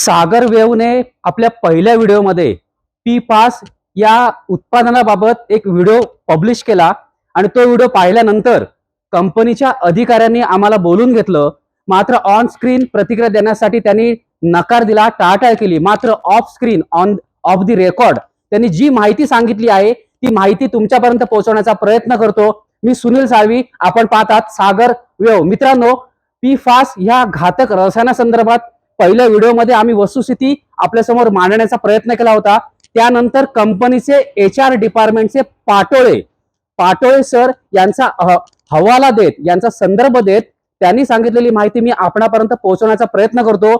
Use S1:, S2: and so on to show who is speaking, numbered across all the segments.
S1: सागर वेवने आपल्या पहिल्या व्हिडिओमध्ये पी पास या उत्पादनाबाबत एक व्हिडिओ पब्लिश केला. आणि तो व्हिडिओ पाहिल्यानंतर कंपनीच्या अधिकाऱ्यांनी आम्हाला बोलून घेतलं. मात्र ऑन स्क्रीन प्रतिक्रिया देण्यासाठी त्यांनी नकार दिला टाळाटाळ केली. मात्र off screen on off the record त्यांनी जी माहिती सांगितली आहे ती माहिती तुमच्यापर्यंत पोहोचवण्याचा प्रयत्न करतो. मी सुनील साळवी आपण पाहतात सागर वेव. मित्रांनो पी फास ह्या घातक रसायनासंदर्भात पहिल्या व्हिडिओमध्ये आम्ही वस्तुस्थिती आपल्यासमोर मांडण्याचा प्रयत्न केला होता. त्यानंतर कंपनीचे एच आर डिपार्टमेंटचे पाटोळे पाटोळे सर यांचा हवाला देत यांचा संदर्भ देत त्यांनी सांगितलेली माहिती मी आपणापर्यंत पोहोचवण्याचा प्रयत्न करतो.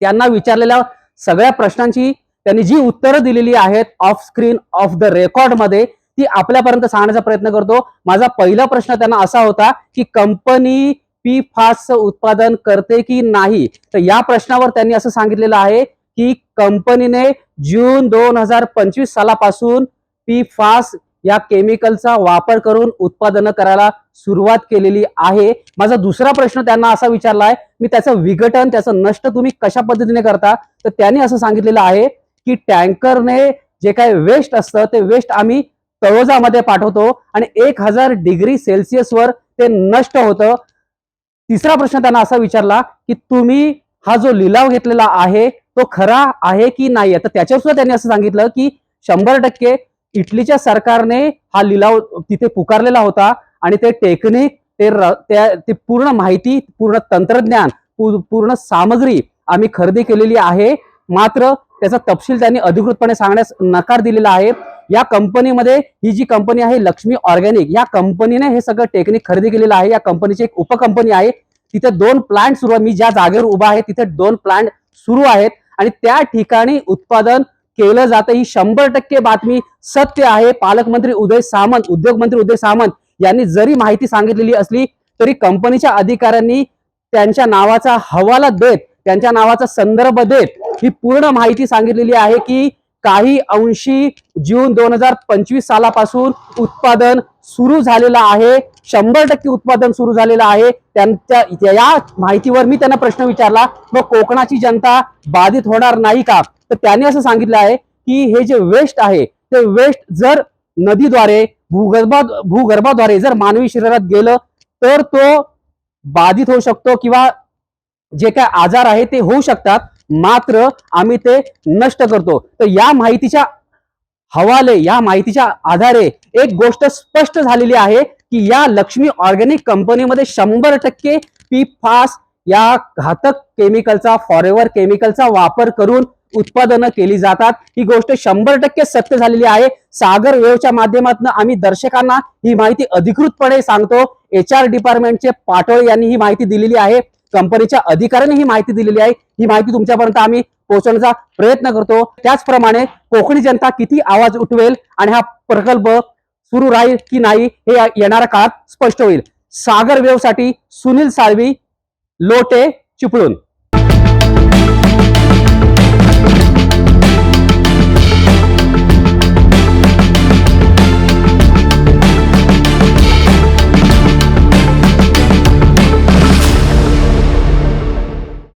S1: त्यांना विचारलेल्या सगळ्या प्रश्नांची त्यांनी जी उत्तरं दिलेली आहेत ऑफ स्क्रीन ऑफ द रेकॉर्डमध्ये ती आपल्यापर्यंत सांगण्याचा प्रयत्न करतो. माझा पहिला प्रश्न त्यांना असा होता की कंपनी पी फास्टचं उत्पादन करते की नाही? तर या प्रश्नावर त्यांनी असं सांगितलेलं आहे की कंपनीने जून दोन हजार पंचवीस सालापासून पी फास्ट या केमिकलचा वापर करून उत्पादन करायला सुरुवात केलेली आहे. माझा दुसरा प्रश्न त्यांना असा विचारलाय मी त्याचं विघटन त्याचं नष्ट तुम्ही कशा पद्धतीने करता? तर त्यांनी असं सांगितलेलं आहे की टँकरने जे काही वेस्ट असतं ते वेस्ट आम्ही तळोजामध्ये पाठवतो आणि एक हजार डिग्री सेल्सिअसवर ते नष्ट होतं. तिसरा प्रश्न त्यांना असा विचारला की तुम्ही हा जो लिलाव घेतलेला आहे तो खरा आहे की नाही तर त्याच्यावर सुद्धा त्यांनी असं सांगितलं की शंभर टक्के इटलीच्या सरकारने हा लिलाव तिथे पुकारलेला होता आणि ते टेक्निक ते र- त्या- ते पूर्ण माहिती पूर्ण तंत्रज्ञान पूर्ण सामग्री आम्ही खरेदी केलेली आहे. मात्र त्याचा तपशील त्यांनी अधिकृतपणे सांगण्यास नकार दिलेला आहे. या कंपनीमध्ये ही जी कंपनी आहे लक्ष्मी ऑर्गॅनिक या कंपनीने हे सगळं टेक्निक खरेदी केलेलं आहे. या कंपनीची एक उपकंपनी आहे. तिथे दोन प्लांट सुरू मी ज्या जागेवर उभा आहे तिथे दोन प्लांट सुरू आहेत. आणि त्या ठिकाणी उत्पादन केलं जातं. ही शंभर टक्के बातमी सत्य आहे. पालकमंत्री उदय सामंत उद्योगमंत्री उदय सामंत यांनी जरी माहिती सांगितलेली असली तरी कंपनीच्या अधिकाऱ्यांनी त्यांच्या नावाचा हवाला देत त्यांच्या नावाचा संदर्भ देत ही पूर्ण माहिती सांगितलेली आहे की काही अंशी जून दोन हजार पंचवीस सालापासून उत्पादन सुरू झालेलं आहे. शंभर टक्के उत्पादन सुरू झालेलं आहे. त्यांच्या या माहितीवर मी त्यांना प्रश्न विचारला मग कोकणाची जनता बाधित होणार नाही का? तर त्यांनी असं सांगितलं आहे की हे जे वेस्ट आहे ते वेस्ट जर नदीद्वारे भूगर्भा भूगर्भाद्वारे जर मानवी शरीरात गेलं तर तो बाधित होऊ शकतो किंवा जे काय आजार आहे ते होऊ शकतात. मात्र आम्ही ते नष्ट करतो. तर या माहितीच्या हवाले या माहितीच्या आधारे एक गोष्ट स्पष्ट झालेली आहे की या लक्ष्मी ऑर्गॅनिक कंपनीमध्ये शंभर टक्के पी फास या घातक केमिकलचा फॉरेवर केमिकलचा वापर करून उत्पादनं केली जातात. ही गोष्ट शंभर टक्के सत्य झालेली आहे. सागर वेवच्या माध्यमातून आम्ही दर्शकांना ही माहिती अधिकृतपणे सांगतो. एच आर डिपार्टमेंटचे पाटोळे यांनी ही माहिती दिलेली आहे. कंपनीच्या अधिकाऱ्यांनी ही माहिती दिलेली आहे. ही माहिती तुमच्यापर्यंत आम्ही पोहोचवण्याचा प्रयत्न करतो. त्याचप्रमाणे कोकणी जनता किती आवाज उठवेल आणि हा प्रकल्प सुरू राहील की नाही हे येणाऱ्या काळात स्पष्ट होईल. सागर वेवसाठी सुनील साळवी लोटे चिपळूण.